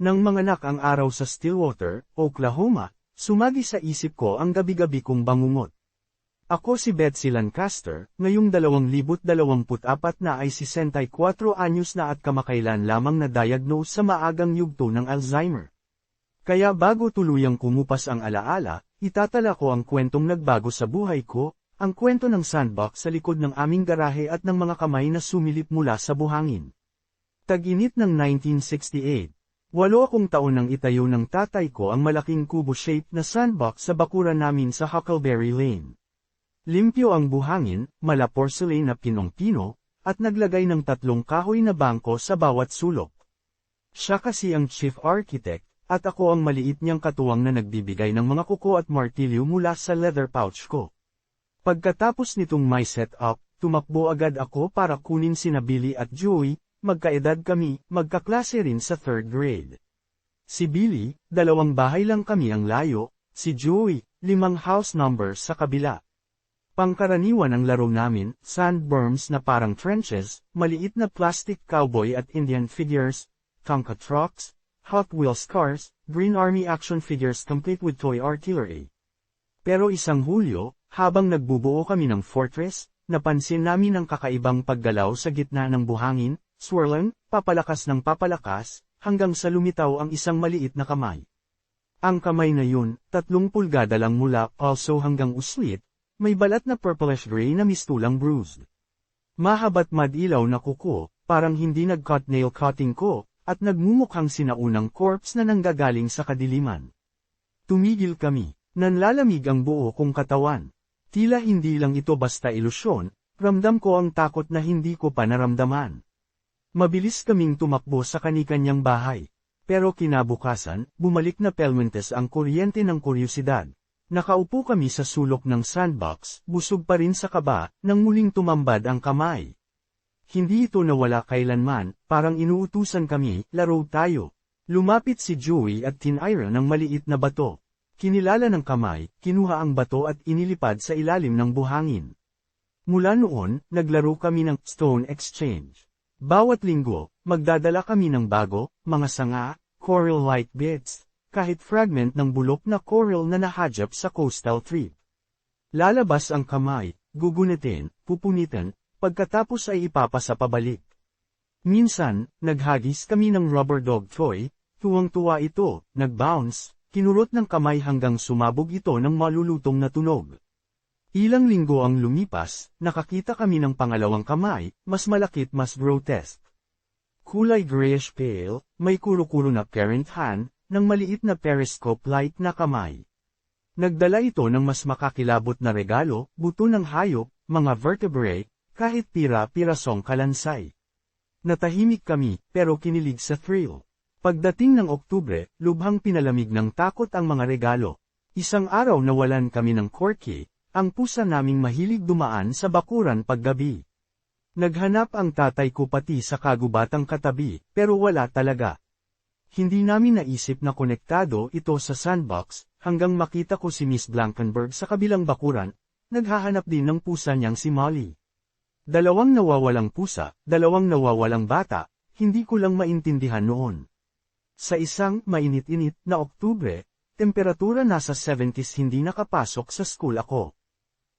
Nang manganak ang araw sa Stillwater, Oklahoma, sumagi sa isip ko ang gabi-gabi kong bangungot. Ako si Betsy Lancaster, ngayong 2024 na ay 64 anyos na at kamakailan lamang na-diagnose sa maagang yugto ng Alzheimer. Kaya bago tuluyang kumupas ang alaala, itatala ko ang kwentong nagbago sa buhay ko, ang kwento ng sandbox sa likod ng aming garahe at ng mga kamay na sumilip mula sa buhangin. Tag-init ng 1968. Walo akong taon nang itayo ng tatay ko ang malaking kubo-shaped na sandbox sa bakuran namin sa Huckleberry Lane. Limpyo ang buhangin, mala porcelain na pinong-pino, at naglagay ng tatlong kahoy na bangko sa bawat sulok. Siya kasi ang chief architect, at ako ang maliit niyang katuwang na nagbibigay ng mga kuko at martilyo mula sa leather pouch ko. Pagkatapos nitong may set-up, tumakbo agad ako para kunin sina Billy at Joey, magkaedad kami, magkaklase rin sa third grade. Si Billy, dalawang bahay lang kami ang layo, si Joey, limang house numbers sa kabila. Pangkaraniwan ang laro namin, sandworms na parang trenches, maliit na plastic cowboy at Indian figures, Tonka trucks, Hot Wheels cars, Green Army action figures complete with toy artillery. Pero isang Hulyo, habang nagbubuo kami ng fortress, napansin namin ang kakaibang paggalaw sa gitna ng buhangin, swirling, papalakas ng papalakas, hanggang sa lumitaw ang isang maliit na kamay. Ang kamay na yun, tatlong pulgada lang mula also hanggang uslit, may balat na purplish-gray na mistulang bruised. Mahabat madilaw na kuko, parang hindi nag-cut nail cutting ko, at nagmumukhang sinaunang corpse na nanggagaling sa kadiliman. Tumigil kami, nanlalamig ang buo kong katawan. Tila hindi lang ito basta ilusyon, ramdam ko ang takot na hindi ko pa naramdaman. Mabilis kaming tumakbo sa kanikanyang bahay. Pero kinabukasan, bumalik na pelmentes ang kuryente ng kuryosidad. Nakaupo kami sa sulok ng sandbox, busog pa rin sa kaba, nang muling tumambad ang kamay. Hindi ito nawala kailanman, parang inuutusan kami, laro tayo. Lumapit si Joey at tinira ng maliit na bato. Kinilala ng kamay, kinuha ang bato at inilipad sa ilalim ng buhangin. Mula noon, naglaro kami ng Stone Exchange. Bawat linggo, magdadala kami ng bago, mga sanga, coral-like bits, kahit fragment ng bulok na coral na nahajap sa coastal trip. Lalabas ang kamay, gugunitin, pupunitan, pagkatapos ay ipapasa pabalik. Minsan, naghagis kami ng rubber dog toy, tuwang-tuwa ito, nag-bounce, kinurot ng kamay hanggang sumabog ito ng malulutong na tunog. Ilang linggo ang lumipas, nakakita kami ng pangalawang kamay, mas malakit mas grotesque. Kulay grayish pale, may kuro-kuro na parent hand, ng maliit na periscope-like na kamay. Nagdala ito ng mas makakilabot na regalo, buto ng hayop, mga vertebrae, kahit pira-pirasong kalansay. Natahimik kami, pero kinilig sa thrill. Pagdating ng Oktubre, lubhang pinalamig ng takot ang mga regalo. Isang araw nawalan kami ng corky, ang pusa naming mahilig dumaan sa bakuran paggabi. Naghanap ang tatay ko pati sa kagubatang katabi, pero wala talaga. Hindi namin naisip na konektado ito sa sandbox, hanggang makita ko si Miss Blankenberg sa kabilang bakuran, naghahanap din ng pusa niyang si Molly. Dalawang nawawalang pusa, dalawang nawawalang bata, hindi ko lang maintindihan noon. Sa isang mainit-init na Oktubre, temperatura nasa 70s hindi nakapasok sa school ako.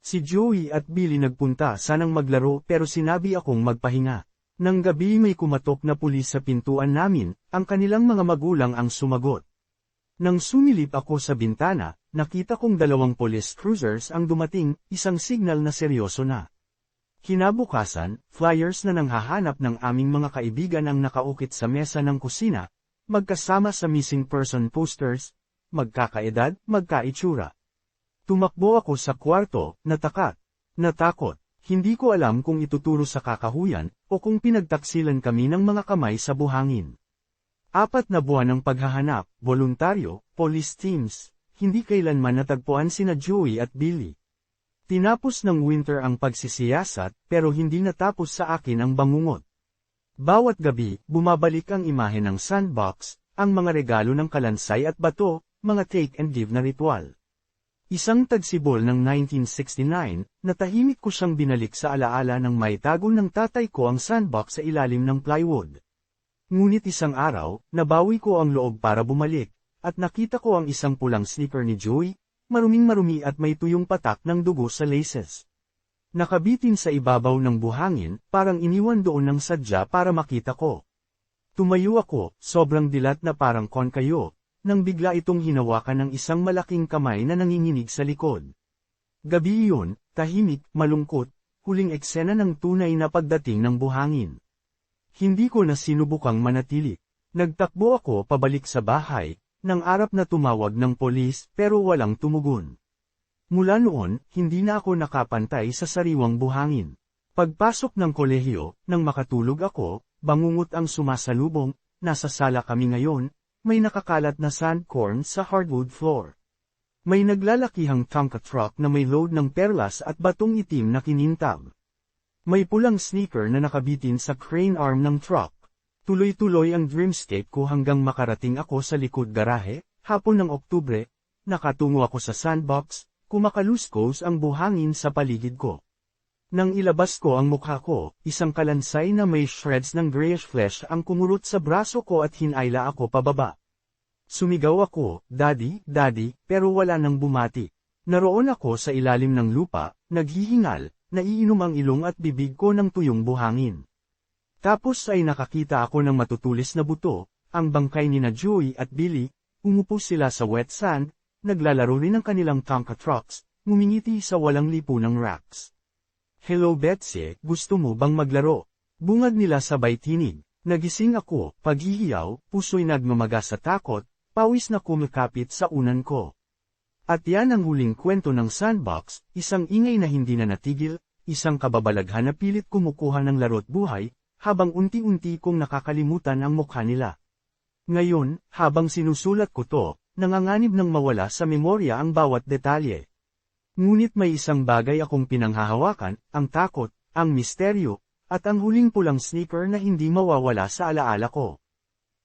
Si Joey at Billy nagpunta sanang maglaro pero sinabi akong magpahinga. Nang gabi may kumatok na pulis sa pintuan namin, ang kanilang mga magulang ang sumagot. Nang sumilip ako sa bintana, nakita kong dalawang police cruisers ang dumating, isang signal na seryoso na. Kinabukasan, flyers na nanghahanap ng aming mga kaibigan ang nakaukit sa mesa ng kusina, magkasama sa missing person posters, magkakaedad, magkaitsura. Tumakbo ako sa kwarto, natakat, natakot, hindi ko alam kung ituturo sa kakahuyan, o kung pinagtaksilan kami ng mga kamay sa buhangin. Apat na buwan ng paghahanap, voluntaryo, police teams, hindi kailanman natagpuan sina Joey at Billy. Tinapos ng winter ang pagsisiyasat, pero hindi natapos sa akin ang bangungot. Bawat gabi, bumabalik ang imahe ng sandbox, ang mga regalo ng kalansay at bato, mga take and give na ritual. Isang tagsibol ng 1969, natahimik ko siyang binalik sa alaala ng may tagol ng tatay ko ang sandbox sa ilalim ng plywood. Ngunit isang araw, nabawi ko ang loob para bumalik, at nakita ko ang isang pulang sneaker ni Joey, maruming marumi at may tuyong patak ng dugo sa laces. Nakabitin sa ibabaw ng buhangin, parang iniwan doon ng sadya para makita ko. Tumayo ako, sobrang dilat na parang kon kayo, nang bigla itong hinawakan ng isang malaking kamay na nanginginig sa likod. Gabi iyon, tahimik, malungkot, huling eksena ng tunay na pagdating ng buhangin. Hindi ko na sinubukang manatili. Nagtakbo ako pabalik sa bahay, nang arap na tumawag ng polis pero walang tumugon. Mula noon, hindi na ako nakapantay sa sariwang buhangin. Pagpasok ng kolehiyo, nang makatulog ako, bangungot ang sumasalubong, nasa sala kami ngayon, may nakakalat na sandcorn sa hardwood floor. May naglalakihang Tonka truck na may load ng perlas at batong itim na kinintab. May pulang sneaker na nakabitin sa crane arm ng truck. Tuloy-tuloy ang dreamscape ko hanggang makarating ako sa likod garahe, hapon ng Oktubre, nakatungo ako sa sandbox, kumakaluskos ang buhangin sa paligid ko. Nang ilabas ko ang mukha ko, isang kalansay na may shreds ng grayish flesh ang kumurot sa braso ko at hinayla ako pababa. Sumigaw ako, Daddy, Daddy, pero wala nang bumati. Naroon ako sa ilalim ng lupa, naghihingal, naiinom ang ilong at bibig ko ng tuyong buhangin. Tapos ay nakakita ako ng matutulis na buto, ang bangkay ni na Joey at Billy, umupo sila sa wet sand, naglalaro rin ng kanilang Tonka trucks, ngumingiti sa walang lipunang racks. Hello Betsy, gusto mo bang maglaro? Bungad nila sabay tinig. Nagising ako, paghihiyaw, puso'y nagmamaga sa takot, pawis na kumikapit sa unan ko. At yan ang huling kwento ng sandbox, isang ingay na hindi na natigil, isang kababalaghan na pilit kumukuha ng laro't buhay, habang unti-unti kong nakakalimutan ang mukha nila. Ngayon, habang sinusulat ko to, nanganganib ng mawala sa memorya ang bawat detalye. Ngunit may isang bagay akong pinanghahawakan, ang takot, ang misteryo, at ang huling pulang sneaker na hindi mawawala sa alaala ko.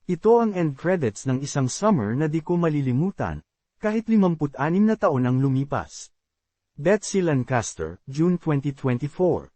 Ito ang end credits ng isang summer na di ko malilimutan, kahit 56 na taon ang lumipas. Betsy Lancaster, June 2024